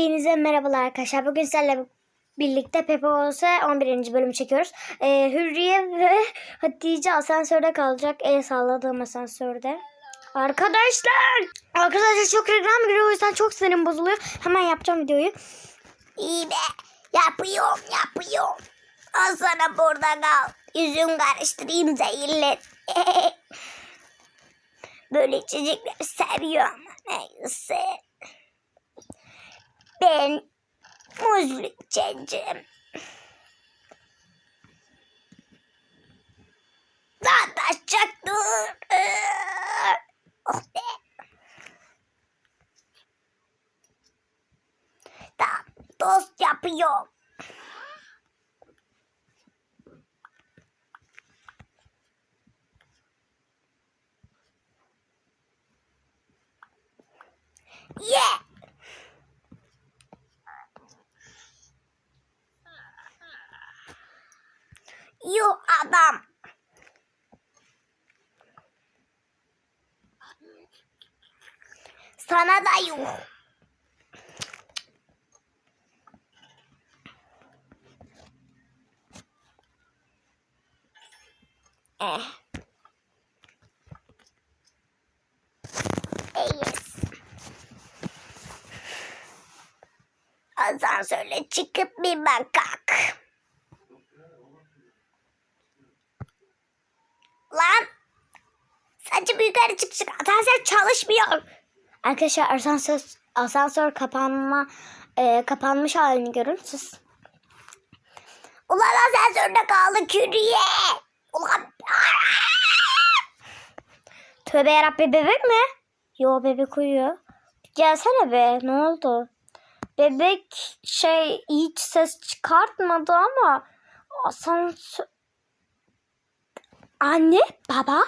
Hepinize merhabalar arkadaşlar. Bugün sizlerle birlikte Pepe olsa 11. bölümü çekiyoruz. Ee, Hürriye ve Hatice asansörde kalacak. El salladığım asansörde. Arkadaşlar! Arkadaşlar çok reklam giriyor o yüzden çok sinirim bozuluyor. Hemen yapacağım videoyu. İyi be. Yapıyorum yapıyorum. Al sana burada kal. Yüzün karıştırayım zehirle. Böyle içecekleri seviyorum. Neyse. Ben muzlu içeceğim. Daha taşacak dur. Oh be. Tamam. Tost yapıyorum. Ye. Sana da yuh. Eh. Yes. Asansörle çıkıp bir bakak. Lan. Sadece yukarı çık çık. Asansör çalışmıyor. Arkadaşlar asansör, asansör kapanma e, kapanmış halini görün siz. Ulan asansörde kaldı kürüye. Ulan. Tövbe yarabbi bebek mi? Yo bebek uyuyor. Gelsene be ne oldu? Bebek şey hiç ses çıkartmadı ama asansör... Anne baba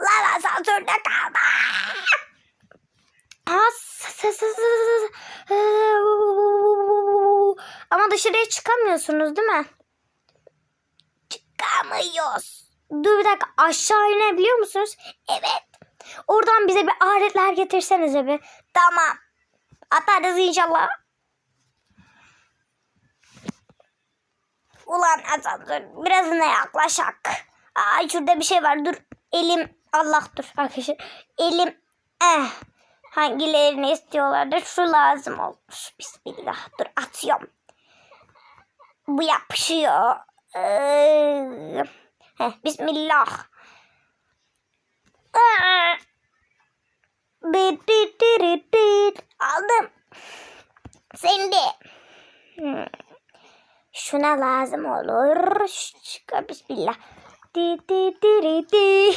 Lan asansörde kaldı. Ama dışarıya çıkamıyorsunuz değil mi? Çıkamıyoruz. Dur bir dakika aşağı inebiliyor musunuz? Evet. Oradan bize bir aletler getirsenize bir. Tamam. Atarız inşallah. Ulan asansör birazına yaklaşak. Aa şurada bir şey var dur. Elim Allah dur arkadaşlar. Elim eh. Hangilerini istiyorlardır? Şu lazım olmuş. Bismillah. Dur atıyorum. Bu yapışıyor. Ee, heh, bismillah. Aa. Bit. Aldım. De. Hmm. Şuna lazım olur. Şşş, Bismillah. Di di di di.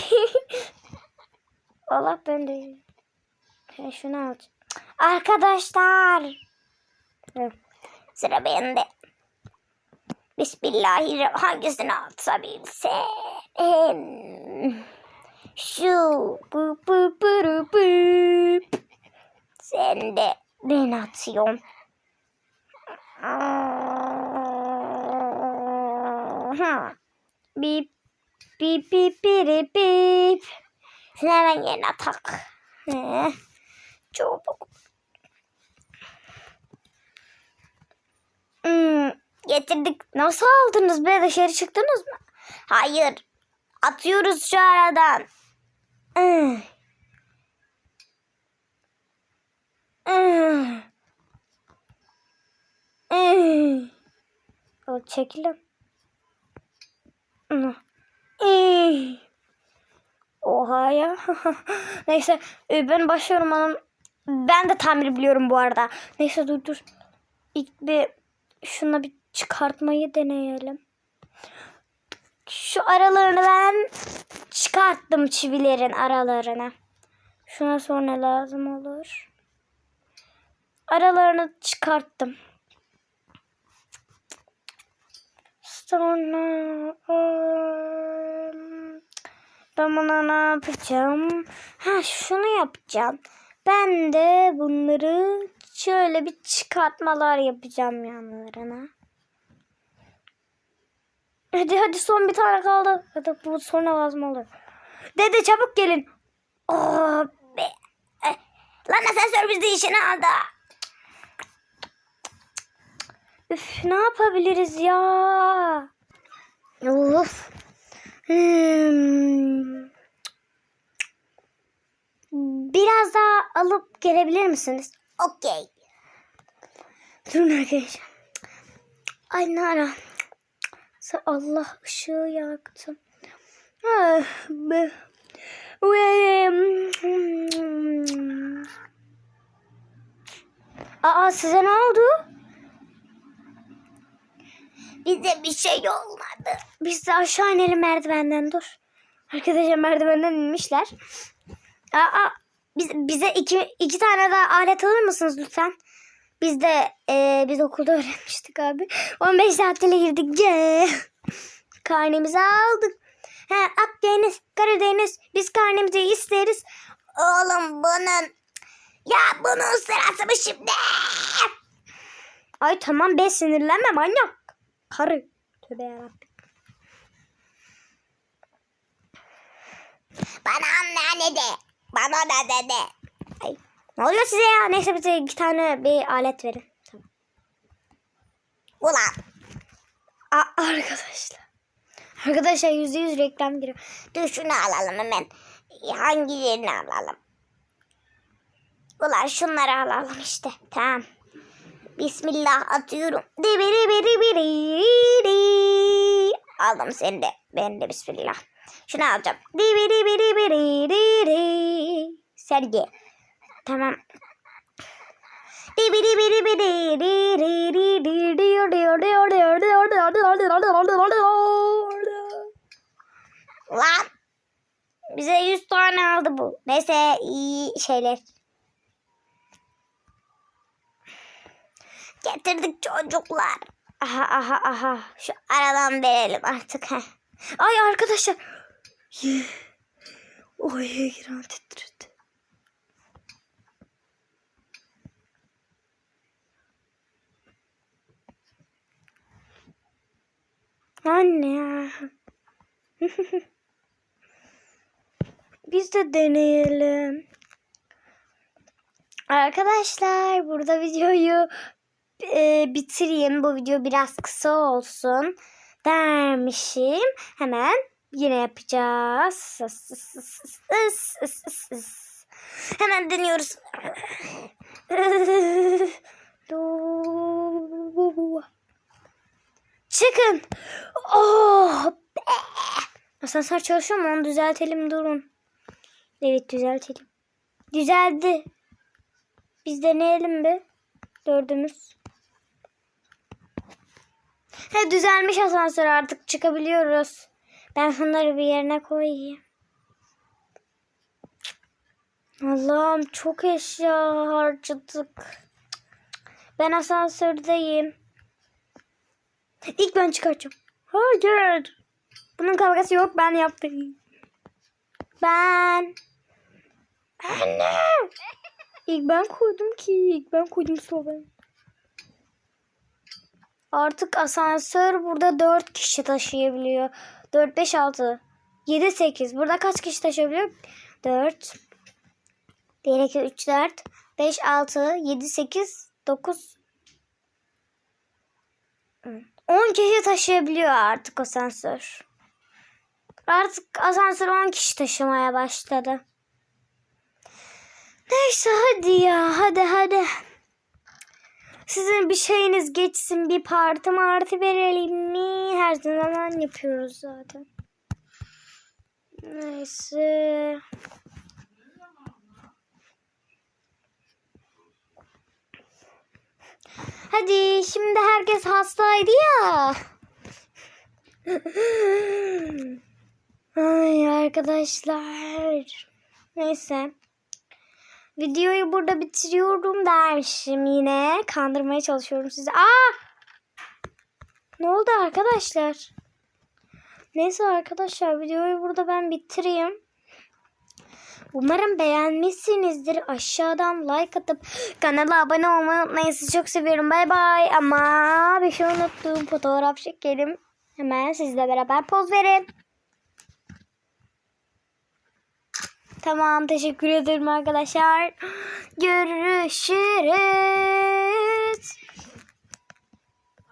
Allah ben. He, şunu al. Arkadaşlar. Sıra bende. Bismillahirrahmanirrahim. Hangisini atsa bilsem. Şu. Bu bu bu bu bu. Sen de. Ben atıyorum. Aha. Bip bip bip bip bip. Hemen yerine tak. He. Çabuk. Hmm, getirdik. Nasıl aldınız be dışarı çıktınız mı? Hayır. Atıyoruz şu aradan. Ih. Ih. O çekilin. Ih. Ih. Oha ya. Neyse e, ben başlıyorum hanım. Ben de tamir biliyorum bu arada. Neyse dur dur. İlk bir şuna bir çıkartmayı deneyelim. Şu aralarını ben çıkarttım çivilerin aralarını. Şuna sonra lazım olur. Aralarını çıkarttım. Sonra ım, ben buna ne yapacağım? Ha şunu yapacağım. Ben de bunları şöyle bir çıkartmalar yapacağım yanlarına. Hadi hadi son bir tane kaldı. Hadi bu sonra lazım olur. Dede çabuk gelin. Oh be. Lan asansör bizi işine aldı. Üf ne yapabiliriz ya? Of. Hmm. Biraz daha alıp gelebilir misiniz? Okey. Durun arkadaşlar. Ay Nara. Allah ışığı yaktım. Ah, Aa size ne oldu? Bize bir şey olmadı. Biz de aşağı inelim merdivenden dur. Arkadaşlar merdivenden inmişler. Aa, biz, bize iki, iki tane daha alet alır mısınız lütfen? Biz de e, biz okulda öğrenmiştik abi. 15 saatliğine girdik. Karnemizi aldık. Ha, Akdeniz, Karadeniz biz karnemizi isteriz. Oğlum bunun... Ya bunun sırası mı şimdi? Ay tamam be sinirlenme manyak. Karı. Tövbe yarabbim. Bana anne de. Bana da dede. Ay, ne oluyor size ya? Neyse bize iki tane bir alet verin. Tamam. Ulan. Aa, arkadaşlar. Arkadaşlar yüzde yüz reklam giriyor. Dur şunu alalım hemen. Hangilerini alalım? Ulan şunları alalım işte. Tamam. Bismillah atıyorum. Dibiri biri biri biri. Aldım seni de. Ben de bismillah. Şunu alacağım. Dibiri biri biri biri. Sen de. Tamam. Dibiri biri biri biri Lan. Bize 100 tane aldı bu. Neyse iyi şeyler. Getirdik çocuklar. Aha aha aha. Şu aradan verelim artık. Heh. Ay arkadaşlar. Oy giren titredi. Anne ya. Biz de deneyelim. Arkadaşlar burada videoyu e, bitireyim. Bu video biraz kısa olsun dermişim. Hemen yine yapacağız. Hemen deniyoruz. Çıkın. Oh be. Asansör çalışıyor mu? Onu düzeltelim durun. Evet düzeltelim. Düzeldi. Biz deneyelim bir. Dördümüz. He düzelmiş asansör artık çıkabiliyoruz. Ben şunları bir yerine koyayım. Allah'ım çok eşya harcadık. Ben asansördeyim. İlk ben çıkartacağım. Hayır. Bunun kavgası yok ben yaptım. Ben. Anne. İlk ben koydum ki. İlk ben koydum sonra. Artık asansör burada 4 kişi taşıyabiliyor. 4, 5, 6, 7, 8. Burada kaç kişi taşıyabiliyor? 4, 1, 2, 3, 4, 5, 6, 7, 8, 9, 10 kişi taşıyabiliyor artık asansör. Artık asansör 10 kişi taşımaya başladı. Neyse hadi ya hadi hadi. Sizin bir şeyiniz geçsin bir parti marti verelim mi? Her zaman yapıyoruz zaten. Neyse. Hadi şimdi herkes hastaydı ya. Ay arkadaşlar. Neyse. Videoyu burada bitiriyorum dermişim yine. Kandırmaya çalışıyorum sizi. Aa! Ne oldu arkadaşlar? Neyse arkadaşlar videoyu burada ben bitireyim. Umarım beğenmişsinizdir. Aşağıdan like atıp kanala abone olmayı unutmayın. Sizi çok seviyorum. Bay bay. Ama bir şey unuttum. Fotoğraf çekelim. Hemen sizle beraber poz verin. Tamam teşekkür ederim arkadaşlar. Görüşürüz.